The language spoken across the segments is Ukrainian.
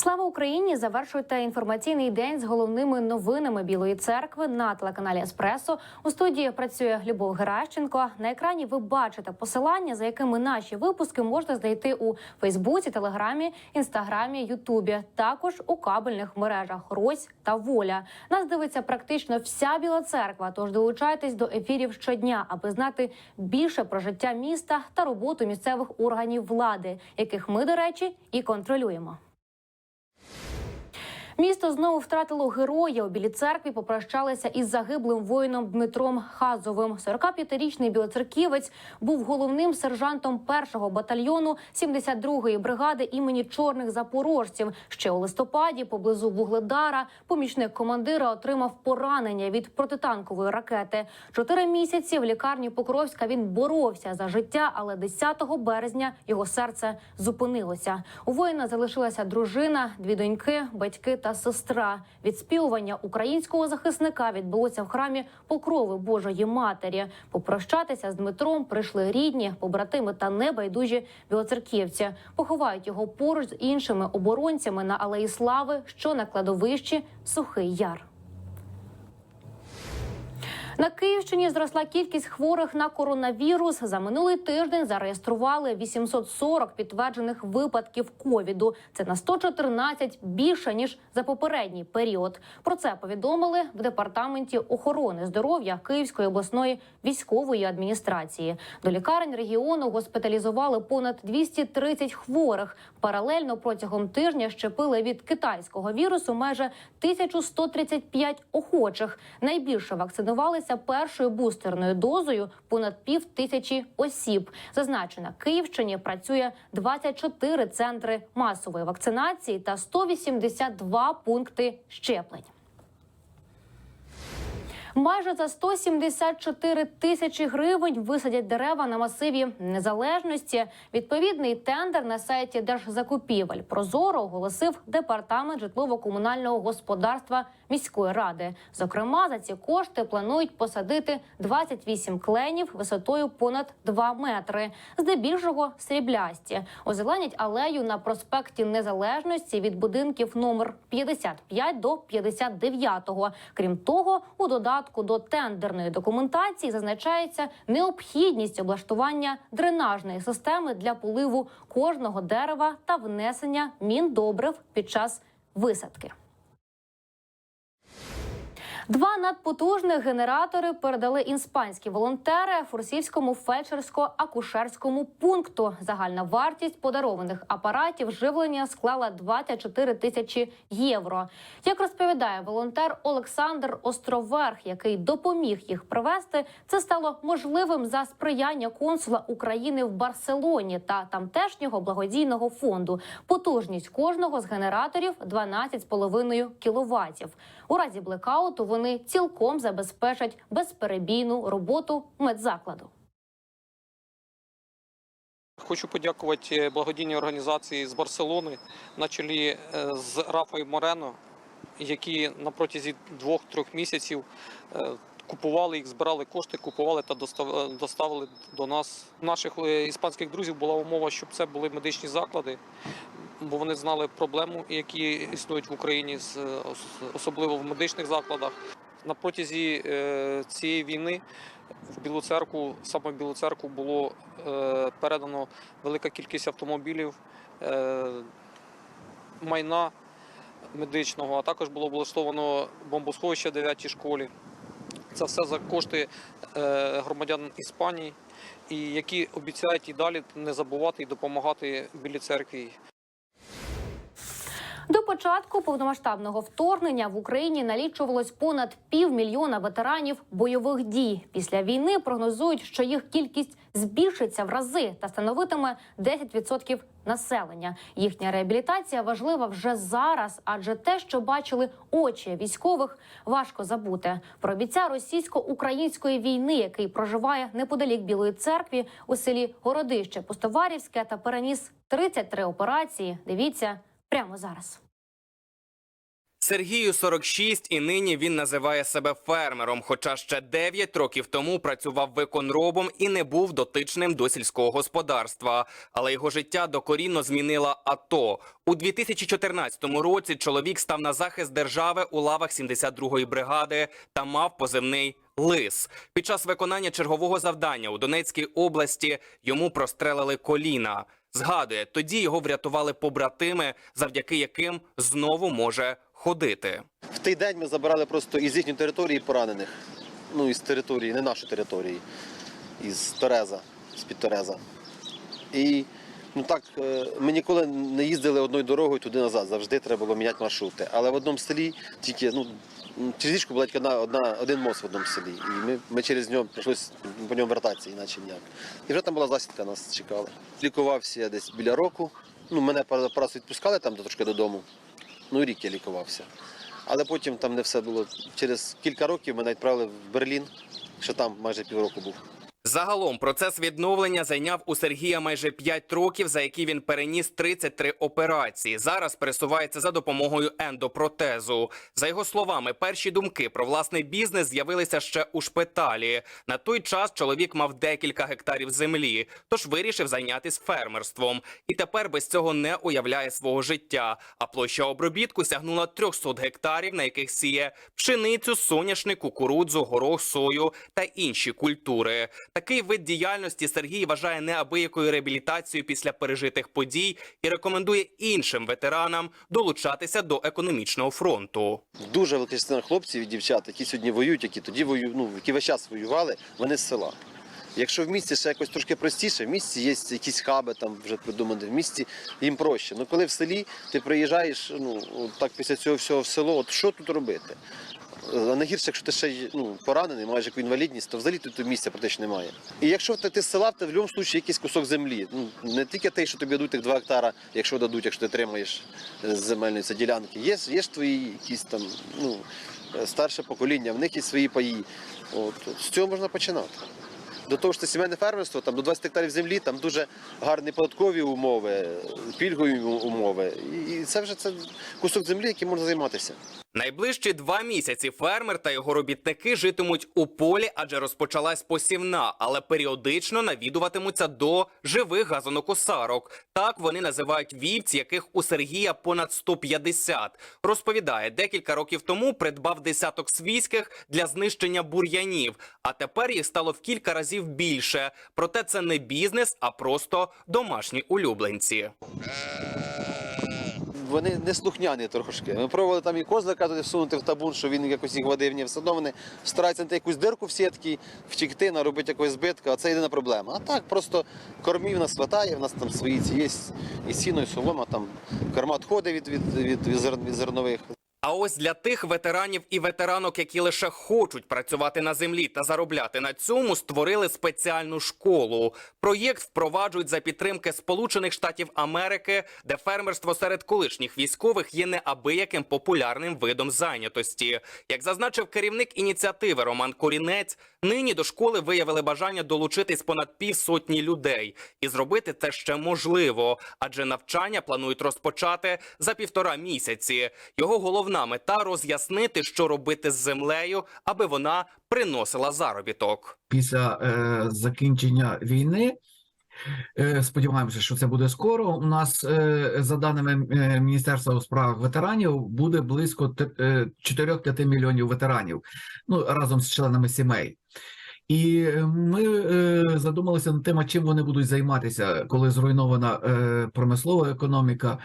Слава Україні! Завершуйте інформаційний день з головними новинами Білої церкви на телеканалі Еспресо. У студії працює Любов Геращенко. На екрані ви бачите посилання, за якими наші випуски можна знайти у Фейсбуці, Телеграмі, Інстаграмі, Ютубі. Також у кабельних мережах Рось та Воля. Нас дивиться практично вся Біла церква. Тож долучайтесь до ефірів щодня, аби знати більше про життя міста та роботу місцевих органів влади, яких ми, до речі, і контролюємо. Місто знову втратило героя. У білій церкві попрощалися із загиблим воїном Дмитром Хазовим. 45-річний білоцерківець був головним сержантом першого батальйону 72-ї бригади імені чорних запорожців. Ще у листопаді, поблизу Вугледара, помічник командира отримав поранення від протитанкової ракети. Чотири місяці в лікарні Покровська він боровся за життя, але 10 березня його серце зупинилося. У воїна залишилася дружина, дві доньки, батьки та сестра. Відспівування українського захисника відбулося в храмі Покрови Божої Матері. Попрощатися з Дмитром прийшли рідні, побратими та небайдужі білоцерківці. Поховають його поруч з іншими оборонцями на алеї Слави, що на кладовищі Сухий Яр. На Київщині зросла кількість хворих на коронавірус. За минулий тиждень зареєстрували 840 підтверджених випадків ковіду. Це на 114 більше ніж за попередній період. Про це повідомили в департаменті охорони здоров'я Київської обласної військової адміністрації. До лікарень регіону госпіталізували понад 230 хворих. Паралельно протягом тижня щепили від китайського вірусу майже 1135 охочих. Найбільше вакцинувалися першою бустерною дозою понад пів тисячі осіб. Зазначено, на Київщині працює 24 центри масової вакцинації та 182 пункти щеплень. Майже за 174 тисячі гривень висадять дерева на масиві незалежності. Відповідний тендер на сайті Держзакупівель Прозоро оголосив департамент житлово-комунального господарства міської ради. Зокрема, за ці кошти планують посадити 28 кленів висотою понад 2 метри, здебільшого сріблясті. Озеленять алею на проспекті Незалежності від будинків номер 55 до 59. Крім того, у додатку до тендерної документації зазначається необхідність облаштування дренажної системи для поливу кожного дерева та внесення міндобрив під час висадки. Два надпотужних генератори передали іспанські волонтери Фурсівському фельдшерсько-акушерському пункту. Загальна вартість подарованих апаратів живлення склала 24 тисячі євро. Як розповідає волонтер Олександр Островерх, який допоміг їх привезти, це стало можливим за сприяння консула України в Барселоні та тамтешнього благодійного фонду. Потужність кожного з генераторів 12,5 кіловатів. У разі блекауту вони цілком забезпечать безперебійну роботу медзакладу. Хочу подякувати благодійній організації з Барселони на чолі е, з Рафою Морено, які на протязі двох-трьох місяців е, купували їх, збирали кошти, купували та достав- е, доставили до нас. У наших е, іспанських друзів була умова, щоб це були медичні заклади, бо вони знали проблему, які існують в Україні, особливо в медичних закладах. На протязі е, цієї війни в Білу церкву, саме в Білу церкву було е, передано велика кількість автомобілів, е, майна медичного, а також було облаштовано бомбосховище в 9 школі. Це все за кошти громадян Іспанії, і які обіцяють і далі не забувати і допомагати Білій церкві. До початку повномасштабного вторгнення в Україні налічувалось понад півмільйона ветеранів бойових дій. Після війни прогнозують, що їх кількість збільшиться в рази та становитиме 10% населення. Їхня реабілітація важлива вже зараз, адже те, що бачили очі військових, важко забути. Про бійця російсько-української війни, який проживає неподалік Білої церкви у селі Городище Пустоварівське та переніс 33 операції. Дивіться прямо зараз. Сергію 46 і нині він називає себе фермером, хоча ще 9 років тому працював виконробом і не був дотичним до сільського господарства. Але його життя докорінно змінила АТО. У 2014 році чоловік став на захист держави у лавах 72-ї бригади та мав позивний Лис. Під час виконання чергового завдання у Донецькій області йому прострелили коліна. Згадує, тоді його врятували побратими, завдяки яким знову може ходити. В той день ми забирали просто із їхньої території поранених. Ну, із території, не нашої території, із Тереза, з-під Тереза. І ну так, е, ми ніколи не їздили одною дорогою туди назад. Завжди треба було міняти маршрути. Але в одному селі тільки ну, через річку була тільки одна, одна, один мост в одному селі. І ми, ми через нього прийшлося по ньому вертатися, іначе ніяк. І вже там була засідка, нас чекали. Лікувався я десь біля року. Ну, мене раз відпускали там трошки додому. Ну, рік я лікувався. Але потім там не все було. Через кілька років мене відправили в Берлін, що там майже півроку був. Загалом процес відновлення зайняв у Сергія майже 5 років, за які він переніс 33 операції. Зараз пересувається за допомогою ендопротезу. За його словами, перші думки про власний бізнес з'явилися ще у шпиталі. На той час чоловік мав декілька гектарів землі, тож вирішив зайнятися фермерством. І тепер без цього не уявляє свого життя. А площа обробітку сягнула 300 гектарів, на яких сіє пшеницю, соняшник, кукурудзу, горох, сою та інші культури. Такий вид діяльності Сергій вважає неабиякою реабілітацією після пережитих подій і рекомендує іншим ветеранам долучатися до економічного фронту. Дуже велика частина хлопців і дівчат, які сьогодні воюють, які тоді воюють, ну, які весь час воювали, вони з села. Якщо в місті ще якось трошки простіше, в місті є якісь хаби там вже придумані, в місті їм проще. Ну коли в селі ти приїжджаєш, ну так після цього всього в село, от що тут робити? А найгірше, якщо ти ще ну, поранений, маєш яку інвалідність, то взагалі тут місця практично немає. І якщо ти, ти з села, то в будь-якому випадку якийсь кусок землі. Ну, не тільки те, що тобі дадуть тих 2 гектара, якщо дадуть, якщо ти тримаєш земельної це ділянки. Є, ж- твої якісь там ну, е, старше покоління, в них є свої паї. От, з цього можна починати. До того ж, це сімейне фермерство, там до 20 гектарів землі, там дуже гарні податкові умови, пільгові умови. І це вже це кусок землі, яким можна займатися. Найближчі два місяці фермер та його робітники житимуть у полі, адже розпочалась посівна, але періодично навідуватимуться до живих газонокосарок. Так вони називають вівць, яких у Сергія понад 150. Розповідає, декілька років тому придбав десяток свійських для знищення бур'янів, а тепер їх стало в кілька разів більше. Проте це не бізнес, а просто домашні улюбленці. Вони не слухняні трошки. Ми пробували там і козлика туди всунути в табун, що він якось їх водив. Ні, все одно вони стараються знайти якусь дирку в сітки, втікти, наробити якогось збитка, а це єдина проблема. А так просто кормів нас хватає, в нас там свої ці є і сіно, і солома, там корма відходить від, від, від, від зернових. А ось для тих ветеранів і ветеранок, які лише хочуть працювати на землі та заробляти на цьому, створили спеціальну школу. Проєкт впроваджують за підтримки Сполучених Штатів Америки, де фермерство серед колишніх військових є неабияким популярним видом зайнятості. Як зазначив керівник ініціативи Роман Корінець, нині до школи виявили бажання долучитись понад півсотні людей, і зробити це ще можливо, адже навчання планують розпочати за півтора місяці. Його головна мета роз'яснити, що робити з землею, аби вона приносила заробіток. після е, закінчення війни. Е, сподіваємося, що це буде скоро. У нас, е, за даними е, Міністерства у справах ветеранів, буде близько те- е, 4-5 мільйонів ветеранів, ну разом з членами сімей. І ми е, задумалися над тим, чим вони будуть займатися, коли зруйнована е, промислова економіка.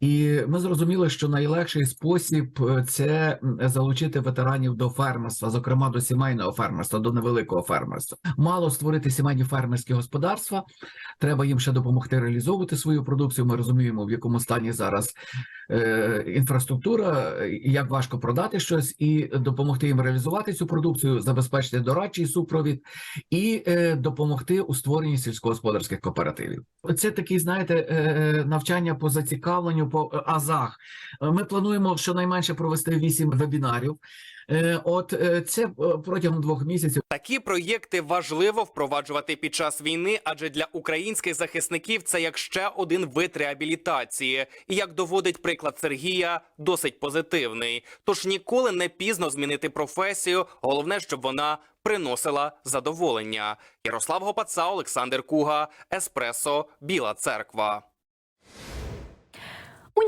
І ми зрозуміли, що найлегший спосіб е, це залучити ветеранів до фермерства, зокрема до сімейного фермерства, до невеликого фермерства. Мало створити сімейні фермерські господарства. Треба їм ще допомогти реалізовувати свою продукцію. Ми розуміємо, в якому стані зараз е, інфраструктура, е, як важко продати щось, і допомогти їм реалізувати цю продукцію, забезпечити дорадчий супровід і е, допомогти у створенні сільськогосподарських кооперативів. Це такі, знаєте, е, е, навчання по зацікавленню по азах. Ми плануємо щонайменше провести вісім вебінарів. Е, От е, це е, протягом двох місяців. Такі проєкти важливо впроваджувати під час війни, адже для українських захисників це як ще один вид реабілітації. І як доводить приклад Сергія, досить позитивний. Тож ніколи не пізно змінити професію. Головне, щоб вона приносила задоволення. Ярослав Гопаца, Олександр Куга, Еспресо, Біла Церква.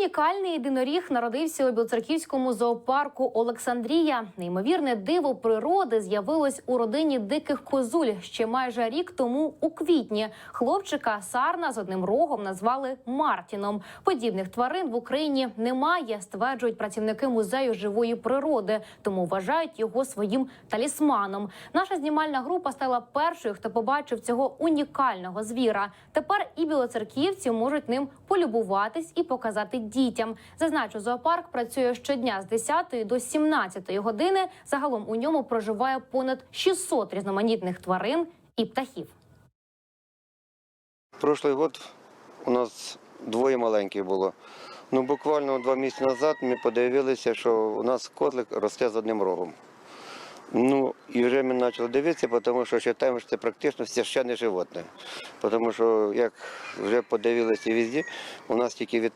Унікальний єдиноріг народився у Білоцерківському зоопарку Олександрія. Неймовірне диво природи з'явилось у родині диких козуль ще майже рік тому у квітні. Хлопчика Сарна з одним рогом назвали Мартіном. Подібних тварин в Україні немає, стверджують працівники музею живої природи, тому вважають його своїм талісманом. Наша знімальна група стала першою, хто побачив цього унікального звіра. Тепер і білоцерківці можуть ним полюбуватись і показати дітям. Зазначу, зоопарк працює щодня з 10 до 17 години. Загалом у ньому проживає понад 600 різноманітних тварин і птахів. Прошлый год у нас двоє маленьких було. Ну, буквально два місяці назад ми подивилися, що у нас котлик росте з одним рогом. Ну, і вже ми почали дивитися, тому що вважаємо, що це практично священне животне. Тому що, як вже подивилися везде, у нас тільки в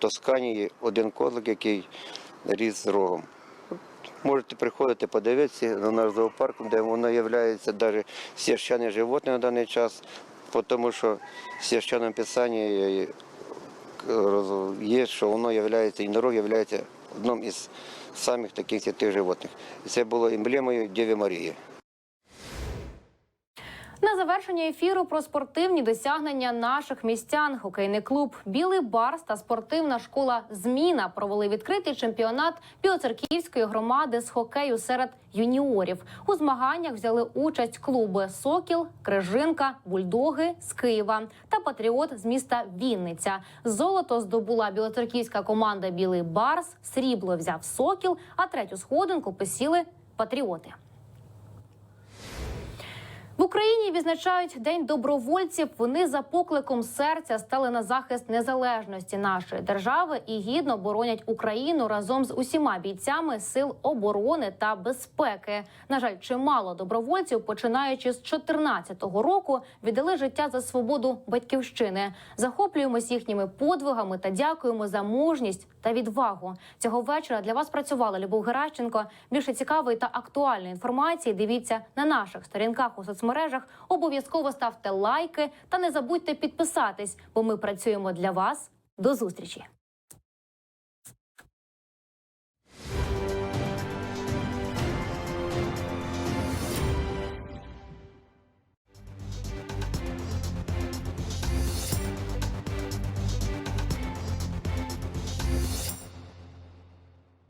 в Тоскані один котлик, який ріс з рогом. Можете приходити подивитися на наш зоопарк, де воно є навіть священне животне на даний час, тому що в священному писанні е, є, що воно є, єдинорог є одним із самих таких святих животних. Це було емблемою Дєві Марії. На завершення ефіру про спортивні досягнення наших містян. Хокейний клуб Білий Барс та спортивна школа Зміна провели відкритий чемпіонат Білоцерківської громади з хокею серед юніорів. У змаганнях взяли участь клуби Сокіл, Крижинка, Бульдоги з Києва та Патріот з міста Вінниця. Золото здобула білоцерківська команда Білий Барс, срібло взяв Сокіл, а третю сходинку посіли патріоти. В Україні відзначають День добровольців. Вони за покликом серця стали на захист незалежності нашої держави і гідно боронять Україну разом з усіма бійцями сил оборони та безпеки. На жаль, чимало добровольців, починаючи з 2014 року, віддали життя за свободу батьківщини. Захоплюємось їхніми подвигами та дякуємо за мужність та відвагу. Цього вечора для вас працювала Любов Геращенко. Більше цікавої та актуальної інформації дивіться на наших сторінках у соцмережах. Обов'язково ставте лайки та не забудьте підписатись, бо ми працюємо для вас. До зустрічі.